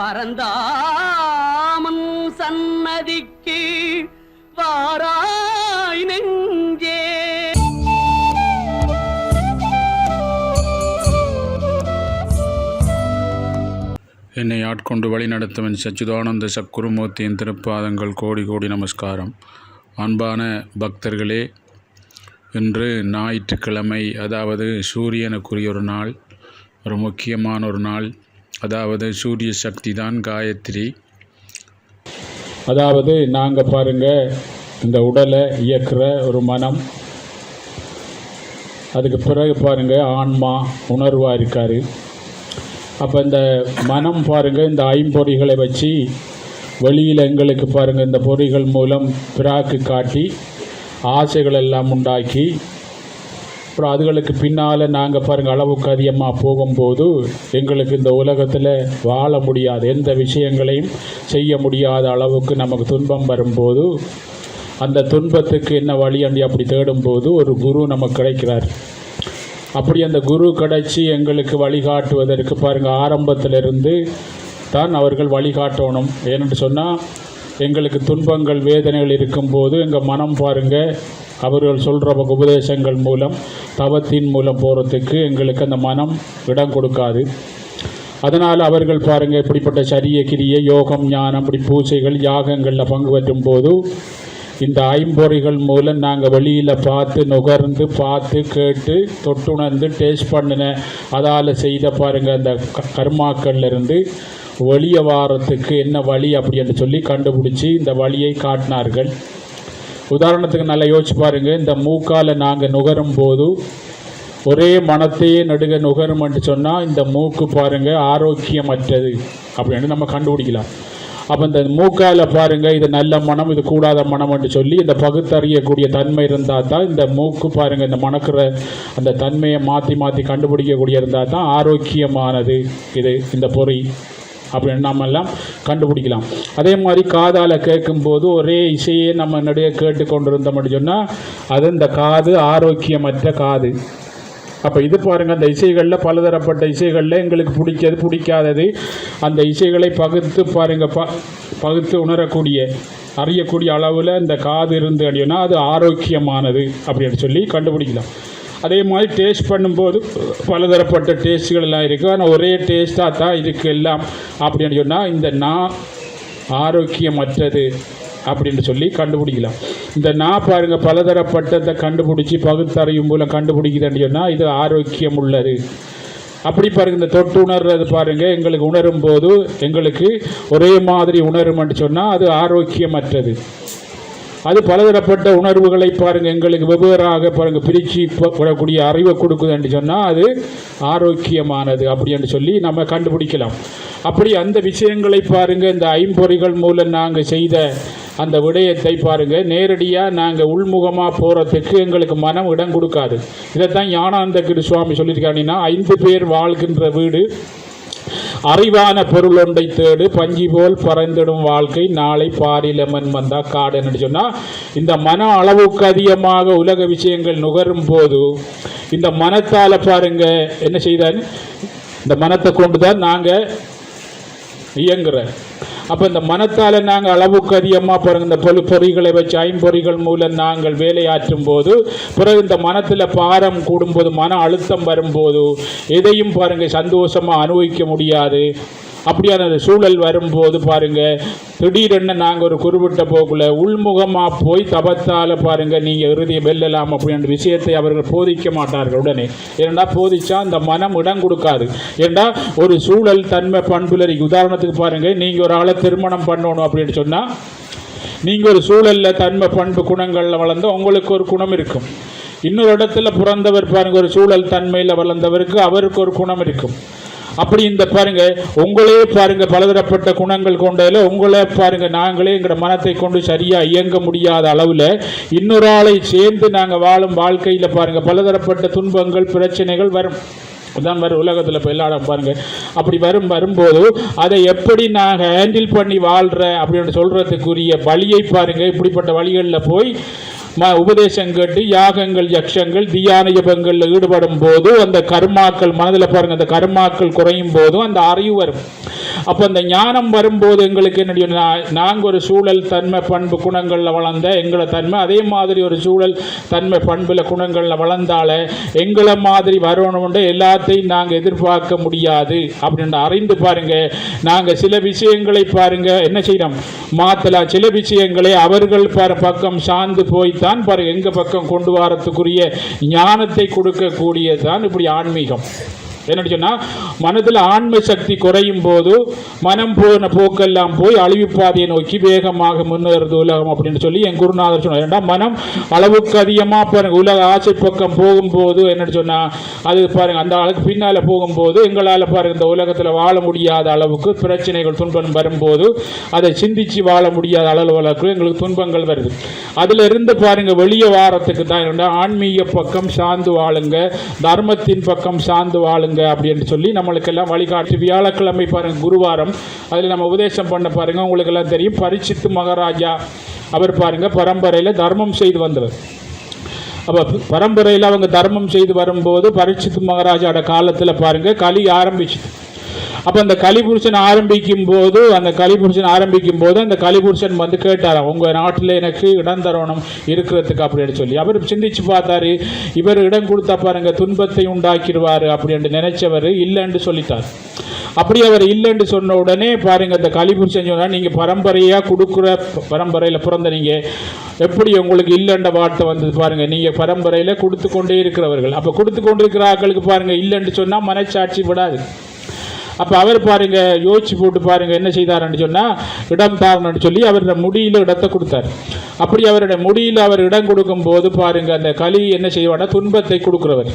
பரந்தாமன் சன்னதிக்கு வாராய் நெஞ்சே. என்னை ஆட்கொண்டு வழிநடத்துவன் சச்சிதானந்த சக்குருமூர்த்தியின் திருப்பாதங்கள் கோடி கோடி நமஸ்காரம். அன்பான பக்தர்களே இன்று ஞாயிற்றுக்கிழமை அதாவது சூரியனுக்குரிய ஒரு நாள் ஒரு முக்கியமான ஒரு நாள். அதாவது சூரிய சக்தி தான் காயத்ரி. அதாவது நாங்கள் பாருங்கள் இந்த உடலை இயக்குற ஒரு மனம். அதுக்கு பிறகு பாருங்கள் ஆன்மா உணர்வாக இருக்கார். அப்போ இந்த மனம் பாருங்கள் இந்த ஐம்பொறிகளை வச்சு வெளியில் எங்களுக்கு பாருங்கள் இந்த பொறிகள் மூலம் பிராக்கு காட்டி ஆசைகள் எல்லாம் உண்டாக்கி அப்புறம் அதுகளுக்கு பின்னால் நாங்கள் பாருங்கள் அளவுக்கு அதிகமாக போகும்போது எங்களுக்கு இந்த உலகத்தில் வாழ முடியாது. எந்த விஷயங்களையும் செய்ய முடியாத அளவுக்கு நமக்கு துன்பம் வரும்போது அந்த துன்பத்துக்கு என்ன வழி அண்டி அப்படி தேடும்போது ஒரு குரு நமக்கு கிடைக்கிறார். அப்படி அந்த குரு கிடைச்சி எங்களுக்கு வழிகாட்டுவதற்கு பாருங்கள் ஆரம்பத்திலிருந்து தான் அவர்கள் வழிகாட்டணும். ஏனென்று சொன்னால் எங்களுக்கு துன்பங்கள் வேதனைகள் இருக்கும்போது எங்கள் மனம் பாருங்கள் அவர்கள் சொல்கிற உபதேசங்கள் மூலம் தவத்தின் மூலம் போகிறதுக்கு எங்களுக்கு அந்த மனம் இடம் கொடுக்காது. அதனால் அவர்கள் பாருங்கள் இப்படிப்பட்ட சரிய கிரிய யோகம் ஞானம் இப்படி பூஜைகள் யாகங்களில் பங்கு பெற்றும் போது இந்த ஐம்பொறிகள் மூலம் நாங்கள் வெளியில் பார்த்து நுகர்ந்து பார்த்து கேட்டு தொட்டுணர்ந்து டேஸ்ட் பண்ணின அதால் செய்த பாருங்கள் அந்த க வெளியே வாரத்துக்கு என்ன வழி அப்படின்னு சொல்லி கண்டுபிடிச்சி இந்த வழியை காட்டினார்கள். உதாரணத்துக்கு நல்லா யோசிச்சு பாருங்கள் இந்த மூக்கால் நாங்கள் நுகரும் போது ஒரே மனத்தையே நடுக நுகரும்னு சொன்னால் இந்த மூக்கு பாருங்கள் ஆரோக்கியமற்றது அப்படின்னு நம்ம கண்டுபிடிக்கலாம். அப்போ இந்த மூக்கால் பாருங்கள் இது நல்ல மனம் இது கூடாத மனம்னு சொல்லி இந்த பகுத்தறியக்கூடிய தன்மை இருந்தால் தான் இந்த மூக்கு பாருங்கள் இந்த மணக்கிற அந்த தன்மையை மாற்றி மாற்றி கண்டுபிடிக்கக்கூடிய இருந்தால் தான் ஆரோக்கியமானது. இது இந்த பொறி. அப்படின்னு நம்ம எல்லாம் கண்டுபிடிக்கலாம். அதே மாதிரி காதால் கேட்கும்போது ஒரே இசையே நம்ம நடுவே கேட்டு கொண்டு இருந்தோம்னு சொன்னால் அது இந்த காது ஆரோக்கியமற்ற காது. அப்போ இது பாருங்கள் அந்த இசைகளில் பலதரப்பட்ட இசைகளில் எங்களுக்கு பிடிச்சது பிடிக்காதது. அந்த இசைகளை பகுத்து பாருங்கள் ப பகுத்து உணரக்கூடிய அறியக்கூடிய அளவில் இந்த காது இருந்து அப்படின்னா அது ஆரோக்கியமானது அப்படின்னு சொல்லி கண்டுபிடிக்கலாம். அதே மாதிரி டேஸ்ட் பண்ணும்போது பலதரப்பட்ட டேஸ்ட்டுகள் எல்லாம் இருக்குது ஆனால் ஒரே டேஸ்ட்டாக தான் இதுக்கு எல்லாம். அப்படின்னு சொன்னால் இந்த நா ஆரோக்கியமற்றது அப்படின்னு சொல்லி கண்டுபிடிக்கலாம். இந்த நா பாருங்கள் பலதரப்பட்டதை கண்டுபிடிச்சி பகுத்தறியும் மூலம் கண்டுபிடிக்குதுன்னு சொன்னால் இது ஆரோக்கியம் உள்ளது அப்படி பாருங்கள் இந்த தொட்டு உணர்றது பாருங்கள் எங்களுக்கு உணரும் போது எங்களுக்கு ஒரே மாதிரி உணரும்னு சொன்னால் அது ஆரோக்கியமற்றது. அது பலதரப்பட்ட உணர்வுகளை பாருங்கள் எங்களுக்கு வெவ்வேறாக பாருங்கள் பிரித்து விடக்கூடிய அறிவை கொடுக்குதுன்னு சொன்னால் அது ஆரோக்கியமானது அப்படின்னு சொல்லி நம்ம கண்டுபிடிக்கலாம். அப்படி அந்த விஷயங்களை பாருங்கள் இந்த ஐம்பொறிகள் மூலம் நாங்கள் செய்த அந்த விடயத்தை பாருங்கள் நேரடியாக நாங்கள் உள்முகமாக போகிறதுக்கு எங்களுக்கு மனம் இடம் கொடுக்காது. இதைத்தான் ஞானானந்த கிரு சுவாமி சொல்லியிருக்காங்கன்னா ஐந்து பேர் வாழ்கின்ற வீடு அறிவான பொருள் ஒன்றை தேடு பஞ்சி போல் பறந்திடும் வாழ்க்கை. நாளை பாரிலமன் வந்தா காடுன்னு சொன்னால் இந்த மன அளவுக்கு அதிகமாக உலக விஷயங்கள் நுகரும் போது இந்த மனத்தால் பாருங்க என்ன செய்தான் இந்த மனத்தை கொண்டு தான் நாங்கள் இயங்குறேன் அப்போ இந்த மனத்தால் நாங்கள் அளவுக்கு அதிகமாக பாருங்கள் இந்த பொரு பொறிகளை வச்சு ஐம்பொறிகள் மூலம் நாங்கள் வேலையாற்றும் போது பிறகு இந்த மனத்தில் பாரம் கூடும்போது மன அழுத்தம் வரும்போது எதையும் பாருங்கள் சந்தோஷமாக அனுபவிக்க முடியாது. அப்படியான சூழல் வரும்போது பாருங்க திடீரென்னு நாங்கள் ஒரு குறிப்பிட்ட போக்குல உள்முகமாக போய் தபத்தால் பாருங்க நீங்கள் இறுதியை வெல்லலாம் அப்படின்ற விஷயத்தை அவர்கள் போதிக்க மாட்டார்கள் உடனே. ஏன்னா போதிச்சா அந்த மனம் இடம் கொடுக்காது. ஏன்னா ஒரு சூழல் தன்மை பண்புலரி உதாரணத்துக்கு பாருங்க நீங்கள் ஒரு ஆளை திருமணம் பண்ணணும் அப்படின்னு சொன்னால் நீங்கள் ஒரு சூழலில் தன்மை பண்பு குணங்களில் வளர்ந்து உங்களுக்கு ஒரு குணம் இருக்கும். இன்னொரு இடத்துல பிறந்தவர் பாருங்க ஒரு சூழல் தன்மையில் வளர்ந்தவருக்கு அவருக்கு ஒரு குணம் இருக்கும். அப்படி இந்த பாருங்க உங்களே பாருங்க பலதரப்பட்ட குணங்கள் கொண்டதில் உங்களே பாருங்க நாங்களே எங்களோட மனத்தை கொண்டு சரியா இயங்க முடியாத அளவில் இன்னொரு ஆளை சேர்ந்து நாங்கள் வாழும் வாழ்க்கையில் பாருங்க பலதரப்பட்ட துன்பங்கள் பிரச்சனைகள் வரும். தான் வரும் உலகத்தில் இப்போ எல்லா பாருங்க. அப்படி வரும் வரும்போது அதை எப்படி நாங்கள் ஹேண்டில் பண்ணி வாழ்கிற அப்படின்னு சொல்கிறதுக்குரிய வழியை பாருங்க இப்படிப்பட்ட வழிகளில் போய் உபதேசம் கேட்டு யாகங்கள் யக்ஷங்கள் தியான ஜபங்களில் ஈடுபடும் போது அந்த கர்மாக்கள் மனதில் பாருங்க அந்த கர்மாக்கள் குறையும் போதும் அந்த அறிவு வரும். அப்போ அந்த ஞானம் வரும்போது எங்களுக்கு என்ன நாங்கள் ஒரு சூழல் தன்மை பண்பு குணங்களில் வளர்ந்த எங்களை தன்மை அதே மாதிரி ஒரு சூழல் தன்மை பண்பில் குணங்களில் வளர்ந்தால எங்களை மாதிரி வரணும்னு எல்லாத்தையும் நாங்கள் எதிர்பார்க்க முடியாது. அப்படின்னு அறிந்து பாருங்க. நாங்கள் சில விஷயங்களை பாருங்க. என்ன செய்யணும்? மாற்றலாம் சில விஷயங்களை அவர்கள் பாரு பக்கம் சார்ந்து போய்த்தான் பாருங்கள் எங்கள் பக்கம் கொண்டு வரத்துக்குரிய ஞானத்தை கொடுக்கக்கூடியதான் இப்படி ஆன்மீகம். என்னன்னு சொன்னா மனதில் ஆன்ம சக்தி குறையும் போது மனம் போன போக்கெல்லாம் போய் அழிவுப்பாதையை நோக்கி வேகமாக முன்னேறது உலகம் அப்படின்னு சொல்லி என் குருநாதர் சொன்னார். ஏன்னா மனம் அளவுக்கு அதிகமாக பாருங்க உலக ஆசை பக்கம் போகும்போது என்னன்னு சொன்னா அது பாருங்க அந்த அளவுக்கு பின்னால போகும்போது எங்களால் பாருங்க இந்த உலகத்தில் வாழ முடியாத அளவுக்கு பிரச்சனைகள் துன்பம் வரும்போது அதை சிந்திச்சு வாழ முடியாத அளவுக்கு எங்களுக்கு துன்பங்கள் வருது. அதுல இருந்து பாருங்க வெளியே வாரத்துக்கு தான் ஆன்மீக பக்கம் சார்ந்து வாழுங்க தர்மத்தின் பக்கம் சார்ந்து வாழுங்க அப்படின்னு சொல்லி நம்மளுக்கெல்லாம் வழிகாட்டி வியாழக்கிழமை பாருங்க குருவாரம். அதில் நம்ம உபதேசம் பண்ண பாருங்க உங்களுக்கு எல்லாம் தெரியும். பரிச்சித்து மகாராஜா அவர் பாருங்க பரம்பரையில் தர்மம் செய்து வந்தவர். அப்போ பரம்பரையில் அவங்க தர்மம் செய்து வரும்போது பரிச்சித்து மகாராஜாவோட காலத்தில் பாருங்க களி ஆரம்பிச்சு அப்போ அந்த கலிபுருஷன் ஆரம்பிக்கும் போது அந்த கலிபுருஷன் ஆரம்பிக்கும் போது அந்த கலிபுருஷன் வந்து கேட்டார் உங்கள் நாட்டில் எனக்கு இடம் தரணும் இருக்கிறதுக்கு அப்படின்னு சொல்லி. அவர் சிந்திச்சு பார்த்தாரு இவர் இடம் கொடுத்தா பாருங்க துன்பத்தை உண்டாக்கிடுவார் அப்படின்னு நினைச்சவர் இல்லைன்னு சொல்லிட்டார். அப்படி அவர் இல்லைன்னு சொன்ன உடனே பாருங்க இந்த கலிபுருஷன் சொன்னால் நீங்கள் பரம்பரையாக கொடுக்குற பரம்பரையில் பிறந்த நீங்கள் எப்படி உங்களுக்கு இல்லைன்ற வார்த்தை வந்தது பாருங்க நீங்கள் பரம்பரையில் கொடுத்து கொண்டே இருக்கிறவர்கள். அப்போ கொடுத்து கொண்டிருக்கிற ஆக்களுக்கு பாருங்க இல்லைன்னு சொன்னால் மனச்சாட்சி விடாது. அப்போ அவர் பாருங்க யோசிச்சு போட்டு பாருங்க என்ன செய்தாருன்னு சொன்னால் இடம் தாரணும்னு சொல்லி அவரோட முடியில் இடத்தை கொடுத்தார். அப்படி அவருடைய முடியில் அவர் இடம் கொடுக்கும் போது பாருங்க அந்த களி என்ன செய்வார்னா துன்பத்தை கொடுக்குறவர்.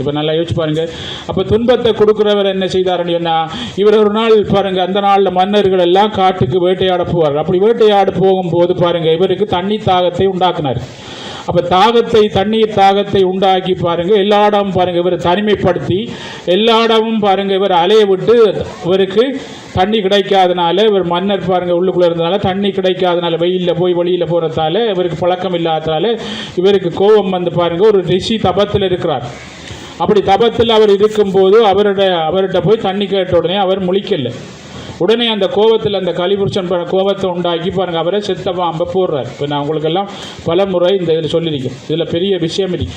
இப்போ நல்லா யோசிச்சு பாருங்க. அப்போ துன்பத்தை கொடுக்குறவர் என்ன செய்தாருன்னு சொன்னால் இவர் ஒரு நாள் பாருங்க அந்த நாளில் மன்னர்கள் எல்லாம் காட்டுக்கு வேட்டையாட போவார் அப்படி வேட்டையாட போகும்போது பாருங்க இவருக்கு தண்ணி தாகத்தை உண்டாக்குனார். அப்போ தாகத்தை தண்ணீர் தாகத்தை உண்டாக்கி பாருங்கள் எல்லா இடமும் பாருங்கள் இவர் தனிமைப்படுத்தி எல்லா இடமும் பாருங்கள் இவர் அலைய விட்டு இவருக்கு தண்ணி கிடைக்காதனால இவர் மன்னர் பாருங்கள் உள்ளுக்குள்ளே இருந்தனால தண்ணி கிடைக்காதனால வெயிலில் போய் வெளியில் போகிறதால இவருக்கு பழக்கம் இல்லாததால இவருக்கு கோபம் வந்து பாருங்கள் ஒரு ரிஷி தபத்தில் இருக்கிறார். அப்படி தபத்தில் அவர் இருக்கும்போது அவரோட அவர்கிட்ட போய் தண்ணி கேட்ட உடனே அவர் முழிக்கலை. உடனே அந்த கோபத்தில் அந்த கலிபுருஷன் கோபத்தை உண்டாக்கி பாருங்க அவரை செத்த அம்ப போடுறார். இப்போ நான் உங்களுக்கெல்லாம் பல முறை இந்த இதில் சொல்லியிருக்கேன். இதில் பெரிய விஷயம் இருக்கு.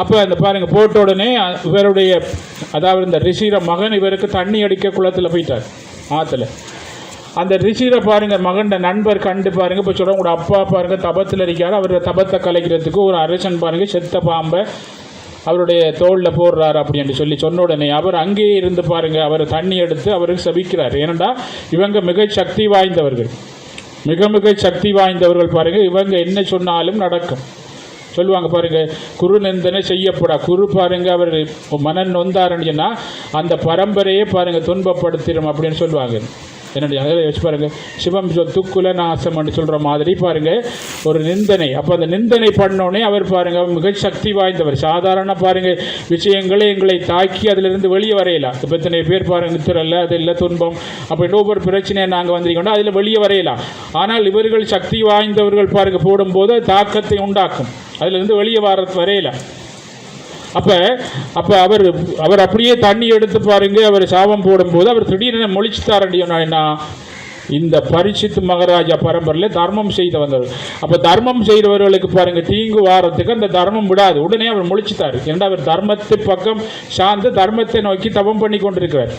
அப்போ அந்த பாருங்க போட்ட உடனே இவருடைய அதாவது இந்த ரிஷிர மகன் இவருக்கு தண்ணி அடிக்க குளத்தில் போயிட்டார் ஆற்றுல அந்த ரிஷிர பாருங்கள் மகன் நண்பர் கண்டு பாருங்க இப்போ சொல்ல உங்களோட அப்பா பாருங்கள் தபத்தில் இருக்கார் அவரோட தபத்தை கலைக்கிறதுக்கு ஒரு அரசன் பாருங்கள் செத்த பாம்பை அவருடைய தோளில் போடுறாரு அப்படின்னு சொல்லி சொன்ன உடனே அவர் அங்கேயே இருந்து பாருங்க அவர் தண்ணி எடுத்து அவருக்கு சபிக்கிறார். ஏனென்றால் இவங்க மிக சக்தி வாய்ந்தவர்கள். மிக மிக சக்தி வாய்ந்தவர்கள் பாருங்க இவங்க என்ன சொன்னாலும் நடக்கும். சொல்லுவாங்க பாருங்க குரு நிந்தனை செய்யப்படா. குரு பாருங்க அவர் மனன் நொந்தாருன்னு சொன்னால் அந்த பரம்பரையே பாருங்க துன்பப்படுத்திடும் அப்படின்னு சொல்லுவாங்க. என்னுடைய அதில் வச்சு பாருங்க. சிவம் சொத்து குலநாசம்னு சொல்ற மாதிரி பாருங்க. ஒரு நிந்தனை. அப்போ அந்த நிந்தனை பண்ணோடனே அவர் பாருங்க மிக சக்தி வாய்ந்தவர். சாதாரண பாருங்க விஷயங்களை எங்களை தாக்கி அதிலிருந்து வெளியே வரையலாம் இப்போ இத்தனை பேர் பாருங்க திரல்ல அது இல்லை துன்பம் அப்படின்னு ஒவ்வொரு பிரச்சனையை நாங்கள் வந்திருக்கோம் அதில் வெளியே வரையலாம். ஆனால் இவர்கள் சக்தி வாய்ந்தவர்கள் பாருங்க போடும்போது தாக்கத்தை உண்டாக்கும். அதிலிருந்து வெளியே வர வரையலாம் அப்போ அப்போ அவர் அவர் அப்படியே தண்ணி எடுத்து பாருங்க அவர் சாபம் போடும்போது அவர் திடீரென என்ன இந்த பரிசித்து மகாராஜா பரம்பரையில் தர்மம் செய்து அப்போ தர்மம் செய்தவர்களுக்கு பாருங்கள் தீங்கு வாரத்துக்கு அந்த தர்மம் விடாது. உடனே அவர் முழிச்சுட்டார். ஏன்னா அவர் தர்மத்து பக்கம் சார்ந்து தர்மத்தை நோக்கி தவம் பண்ணி கொண்டிருக்கிறார்.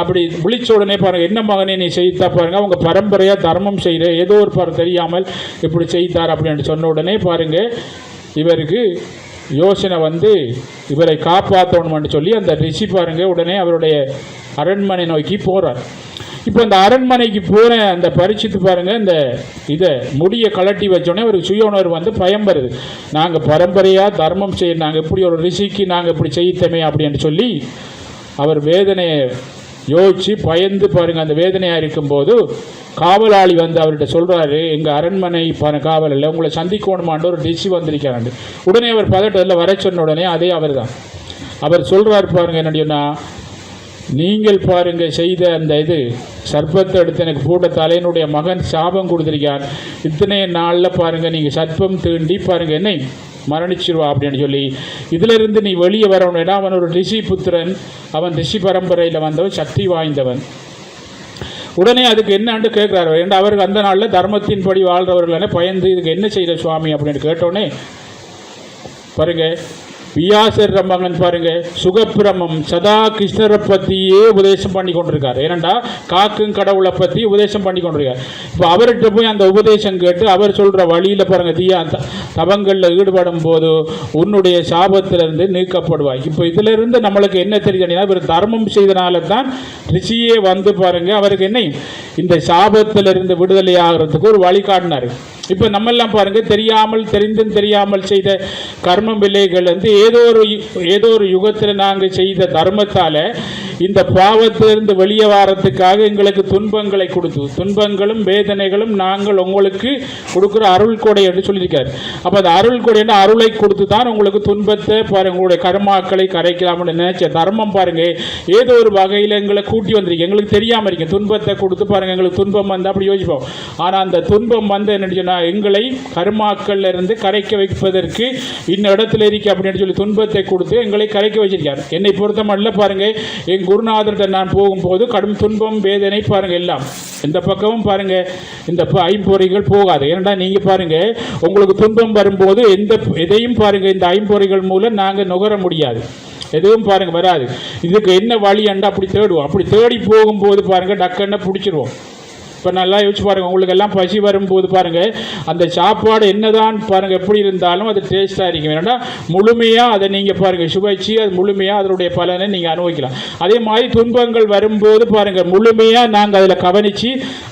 அப்படி விழிச்ச உடனே பாருங்கள் என்ன மகனே நீ செய்தா பாருங்கள் அவங்க பரம்பரையாக தர்மம் செய்கிற ஏதோ ஒரு பார் தெரியாமல் இப்படி செய்தார் அப்படின்னு சொன்ன உடனே பாருங்கள் இவருக்கு யோசனை வந்து இவரை காப்பாற்றணும்னு சொல்லி அந்த ரிஷி பாருங்க உடனே அவருடைய அரண்மனை நோக்கி போகிறார் இப்போ இந்த அரண்மனைக்கு போன அந்த பரிச்சித்து பாருங்க இந்த இதை முடியை கலட்டி வச்சோடனே ஒரு சுய உணர்வு வந்து பயம் வருது. நாங்கள் பரம்பரையாக தர்மம் செய்ய நாங்கள் இப்படி ஒரு ரிஷிக்கு நாங்கள் இப்படி செய்யத்தமே அப்படின்னு சொல்லி அவர் வேதனையை யோசிச்சு பயந்து பாருங்க. அந்த வேதனையாக இருக்கும்போது காவலாளி வந்து அவர்கிட்ட சொல்கிறாரு எங்கள் அரண்மனை பாரு காவலில் உங்களை சந்திக்கணுமான்னு ஒரு டிசி வந்திருக்கிறாண்டு உடனே அவர் பதட்டத்தில் வர சொன்ன உடனே அதே அவர் தான் அவர் சொல்கிறார் பாருங்க என்னடினா நீங்கள் பாருங்க செய்த அந்த இது சர்ப்பத்தை எடுத்து எனக்கு போட்ட தலையனுடைய மகன் சாபம் கொடுத்துருக்கார் இத்தனை நாளில் பாருங்கள் நீங்கள் சர்ப்பம் தீண்டி பாருங்கள் என்னை மரணிச்சிருவா அப்படின்னு சொல்லி இதிலிருந்து நீ வெளியே வரணும். ஏன்னா அவன் ஒரு ரிஷி புத்திரன். அவன் ரிஷி பரம்பரையில் வந்தவன் சக்தி வாய்ந்தவன். உடனே அதுக்கு என்னன்னு கேட்குறாரு ஏன்னா அவருக்கு அந்த நாளில் தர்மத்தின்படி வாழ்றவர்களே பயந்து இதுக்கு என்ன செய்கிற சுவாமி அப்படின்னு கேட்டோன்னே பாருங்கள் வியாசர் மகன் பாருங்க. சுகப்பிரமம் சதா கிருஷ்ணரை பற்றியே உபதேசம் பண்ணி கொண்டிருக்காரு ஏனண்டா? காக்கும் கடவுளை பற்றி உபதேசம் பண்ணி கொண்டிருக்காரு இப்போ அவர்கிட்ட போய் அந்த உபதேசம் கேட்டு அவர் சொல்கிற வழியில் பாருங்க தீயா த- தவங்களில் ஈடுபடும் போது உன்னுடைய சாபத்திலிருந்து நீக்கப்படுவாய். இப்போ இதிலிருந்து நம்மளுக்கு என்ன தெரியுதுன்னா இவர் தர்மம் செய்தனால தான் ரிஷியே வந்து பாருங்க அவருக்கு என்ன? இந்த சாபத்திலிருந்து விடுதலை ஆகிறதுக்கு ஒரு வழி காட்டினார் இப்போ நம்மெல்லாம் பாருங்க தெரியாமல் தெரிந்தும் தெரியாமல் செய்த கர்ம பிள்ளைகள் வந்து ஏதோ ஒரு யு- ஏதோ ஒரு யுகத்தில் நாங்கள் செய்த தர்மத்தால் இந்த பாவத்திலிருந்து வெளியே வாரத்துக்காக எங்களுக்கு துன்பங்களை கொடுத்து துன்பங்களும் வேதனைகளும் நாங்கள் உங்களுக்கு கொடுக்குற அருள் கொடை என்று சொல்லியிருக்காரு. அப்போ அந்த அருள் கொடை அருளை கொடுத்து தான் உங்களுக்கு துன்பத்தை பாருங்க உங்களுடைய கர்மாக்களை கரைக்கலாம்னு நினைச்ச தர்மம் பாருங்க. ஏதோ ஒரு வகையில் எங்களை கூட்டி வந்திருக்கு எங்களுக்கு தெரியாமல் இருக்கு துன்பத்தை கொடுத்து பாருங்க எங்களுக்கு துன்பம் வந்து அப்படி யோசிப்போம். ஆனால் அந்த துன்பம் வந்து என்ன எங்களை கருமாக்கள் இருந்து கரைக்க வைப்பதற்கு இன்ன இடத்துல இருக்கு அப்படின்னு சொல்லி துன்பத்தை கொடுத்து எங்களை கரைக்க வச்சிருக்காரு. என்னை பொறுத்த பாருங்கள் பாருங்க என் குருநாதர்கிட்ட நான் போகும்போது கடும் துன்பம் வேதனை பாருங்க எல்லாம். இந்த பக்கமும் பாருங்க இந்த ப- ஐம்பொறிகள் போகாது. ஏன்னா நீங்க பாருங்க உங்களுக்கு துன்பம் வரும்போது எந்த எதையும் பாருங்க இந்த ஐம்பொறிகள் மூலம் நாங்கள் நுகர முடியாது. எதுவும் பாருங்க வராது. இதுக்கு என்ன வழி அண்டா அப்படி தேடுவோம். அப்படி தேடி போகும்போது பாருங்க டக்குன்னு பிடிச்சிருவோம். இப்போ நல்லா யோசிச்சு பாருங்கள் உங்களுக்கு எல்லாம் பசி வரும்போது பாருங்கள் அந்த சாப்பாடு என்னதான் பாருங்கள் எப்படி இருந்தாலும் அது டேஸ்ட்டாக இருக்கும். ஏன்னா முழுமையாக அதை நீங்கள் பாருங்கள் சுவைச்சு அது முழுமையாக அதனுடைய பலனை நீங்கள் அனுபவிக்கலாம். அதே மாதிரி துன்பங்கள் வரும்போது பாருங்கள் முழுமையாக நாங்கள் அதில் கவனித்து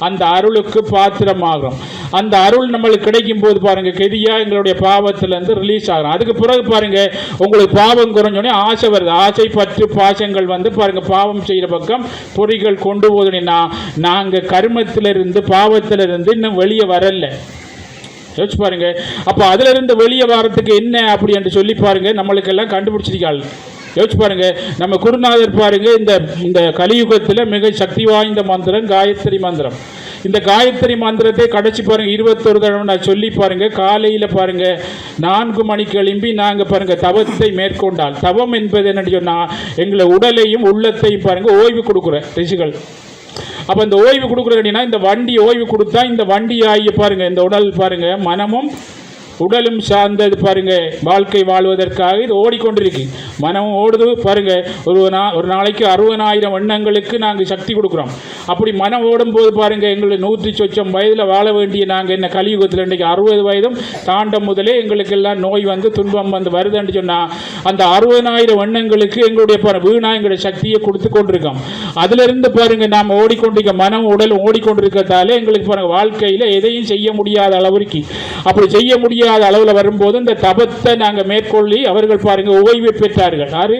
அந்த அருளுக்கு பாத்திரமாகிறோம். அந்த அருள் நம்மளுக்கு கிடைக்கும் போது பாருங்க கெதியா எங்களுடைய பாவத்திலேருந்து ரிலீஸ் ஆகிறோம். அதுக்கு பிறகு பாருங்க உங்களுக்கு பாவம் குறைஞ்சோடனே ஆசை வருது. ஆசை பற்று பாசங்கள் வந்து பாருங்க பாவம் செய்கிற பக்கம் பொறிகள் கொண்டு போதுனா நாங்கள் கர்மத்திலிருந்து பாவத்திலிருந்து இன்னும் வெளியே வரல. யோசிச்சு பாருங்க. அப்போ அதுல இருந்து வெளியே வரத்துக்கு என்ன அப்படி என்று சொல்லி பாருங்க நம்மளுக்கெல்லாம் கண்டுபிடிச்சிருக்காள். யோசிச்சு பாருங்க. நம்ம குருநாதர் பாருங்க இந்த இந்த கலியுகத்தில் மிக சக்தி வாய்ந்த மந்திரம் காயத்ரி மந்திரம். இந்த காயத்ரி மந்திரத்தை கடைச்சி பாருங்க இருபத்தொரு தடவை நான் சொல்லி பாருங்க காலையில பாருங்க நான்கு மணிக்கு எழும்பி நாங்க பாருங்க தவத்தை மேற்கொண்டால். தவம் என்பது என்ன சொன்னா எங்களை உடலையும் உள்ளத்தையும் பாருங்க ஓய்வு கொடுக்குற ரிஷிகள். அப்போ இந்த ஓய்வு கொடுக்குறது அப்படின்னா இந்த வண்டி ஓய்வு கொடுத்தா இந்த வண்டி ஆகிய பாருங்க இந்த உடல் பாருங்க மனமும் உடலும் சார்ந்தது பாருங்க. வாழ்க்கை வாழ்வதற்காக இது ஓடிக்கொண்டிருக்கு. மனமும் ஓடுது பாருங்க. ஒரு நா ஒரு நாளைக்கு அறுபதாயிரம் எண்ணங்களுக்கு நாங்கள் சக்தி கொடுக்குறோம். அப்படி மனம் ஓடும்போது பாருங்க எங்களுக்கு நூற்றி சொச்சம் வயதில் வாழ வேண்டிய நாங்கள் என்ன கலியுகத்தில் இன்றைக்கு அறுபது வயதும் தாண்ட முதலே எங்களுக்கு எல்லாம் நோய் வந்து துன்பம் வந்து வருதுன்னு சொன்னால் அந்த அறுபதாயிரம் எண்ணங்களுக்கு எங்களுடைய வீணா எங்களுடைய சக்தியை கொடுத்து கொண்டிருக்கோம். அதிலிருந்து பாருங்க நாம் ஓடிக்கொண்டிருக்க மனம் உடல் ஓடிக்கொண்டிருக்கிறதால எங்களுக்கு பாருங்க வாழ்க்கையில் எதையும் செய்ய முடியாத அளவிற்கு அப்படி செய்ய முடியாத அளவில் வரும்போது இந்த தபத்தை நாங்கள் மேற்கொள்ளி அவர்கள் பாருங்கள் ஓய்வு பெற்றார்கள். யாரு?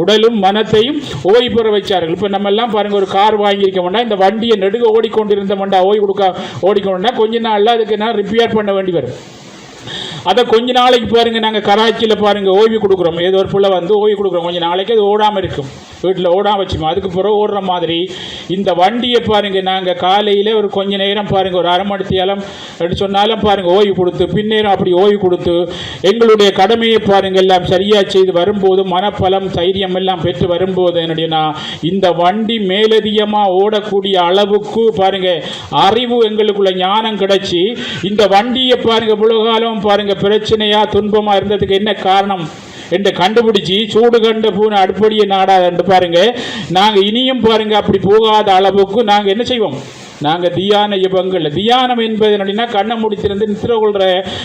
உடலும் மனத்தையும் ஓய்வு பெற வச்சார்கள். இப்போ நம்ம எல்லாம் பாருங்கள் ஒரு கார் வாங்கியிருக்கோம்னா இந்த வண்டியை நெடுக ஓடிக்கொண்டிருந்தோம்னா ஓய்வு கொடுக்க ஓடிக்கொண்டா கொஞ்ச நாளில் அதுக்கு நான் ரிப்பேர் பண்ண வேண்டி வரும். அதை கொஞ்ச நாளைக்கு பாருங்கள் நாங்கள் கராச்சியில் பாருங்கள் ஓய்வு கொடுக்குறோம். ஏதோ ஒரு பிள்ளை வந்து ஓய்வு கொடுக்குறோம். கொஞ்ச நாளைக்கு அது ஓடாமல் இருக்கும். வீட்டில் ஓடாமல் வச்சுக்கோம் அதுக்கு பிறகு ஓடுற மாதிரி இந்த வண்டியை பாருங்கள் நாங்கள் காலையில் ஒரு கொஞ்ச நேரம் பாருங்கள் ஒரு அரை மணி நேரம் அப்படி சொன்னாலும் பாருங்கள் ஓய்வு கொடுத்து பின்னேரம் அப்படி ஓய்வு கொடுத்து எங்களுடைய கடமையை பாருங்கள் எல்லாம் சரியாக செய்து வரும்போது மனப்பலம் தைரியம் எல்லாம் பெற்று வரும்போது என்னடினா இந்த வண்டி மேலதிகமாக ஓடக்கூடிய அளவுக்கு பாருங்கள் அறிவு எங்களுக்குள்ள ஞானம் கிடைச்சி இந்த வண்டியை பாருங்கள் புலவகாலம் பாருங்கள் எனக்கு பிரச்சனையா துன்பமா இருந்ததுக்கு என்ன காரணம் என்று கண்டுபிடிச்சி சூடு கண்ட பூனை அடுப்படியை நாடாது பாருங்க. நாங்கள் இனியும் பாருங்க அப்படி போகாத அளவுக்கு நாங்கள் என்ன செய்வோம்? நாங்கள் தியான யுபங்கள் தியானம் என்பது அப்படின்னா கண்ணை முடித்திருந்து நித்திர கொள்கிற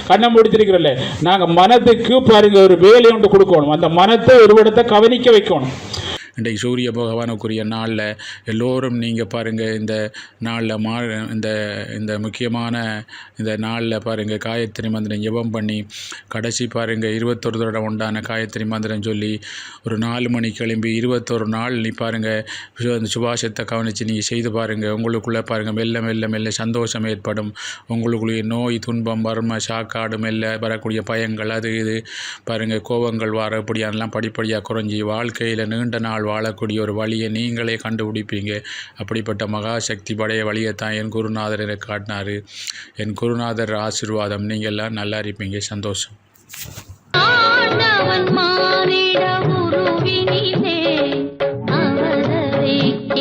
கண்ணை முடித்திருக்கிறல்ல. நாங்கள் மனத்துக்கு பாருங்க ஒரு வேலை ஒன்று கொடுக்கணும். அந்த மனத்தை ஒரு இடத்தை கவனிக்க வைக்கணும். இன்றைக்கு சூரிய பகவானுக்குரிய நாளில் எல்லோரும் நீங்கள் பாருங்கள் இந்த நாளில் மா இந்த இந்த முக்கியமான இந்த நாளில் பாருங்கள் காயத்ரி மந்திரம் ஜபம் பண்ணி கடைசி பாருங்கள் இருபத்தொரு தடவை உண்டான காயத்ரி மந்திரம் சொல்லி ஒரு நாலு மணி கிளம்பி இருபத்தொரு நாள் நீ பாருங்கள் அந்த சுபாஷத்தை கவனித்து நீங்கள் செய்து பாருங்கள் உங்களுக்குள்ளே பாருங்கள் மெல்ல மெல்ல மெல்ல சந்தோஷம் ஏற்படும். உங்களுக்குள்ளே நோய் துன்பம் வறுமை சாக்காடு மெல்ல வரக்கூடிய பயங்கள் அது இது பாருங்கள் கோபங்கள் வர இப்படியானலாம் படிப்படியாக குறைஞ்சி வாழ்க்கையில் நீண்ட நாள் வாழக்கூடிய ஒரு வழியை நீங்களே கண்டுபிடிப்பீங்க. அப்படிப்பட்ட மகாசக்தி படைய வழியை தான் என் குருநாதர் எனக்கு காட்டினார். என் குருநாதர் ஆசீர்வாதம். நீங்கள்லாம் எல்லாம் நல்லா இருப்பீங்க. சந்தோஷம். ஆண்டவன் மானிட உருவினிலே அவதரிக்கிறான்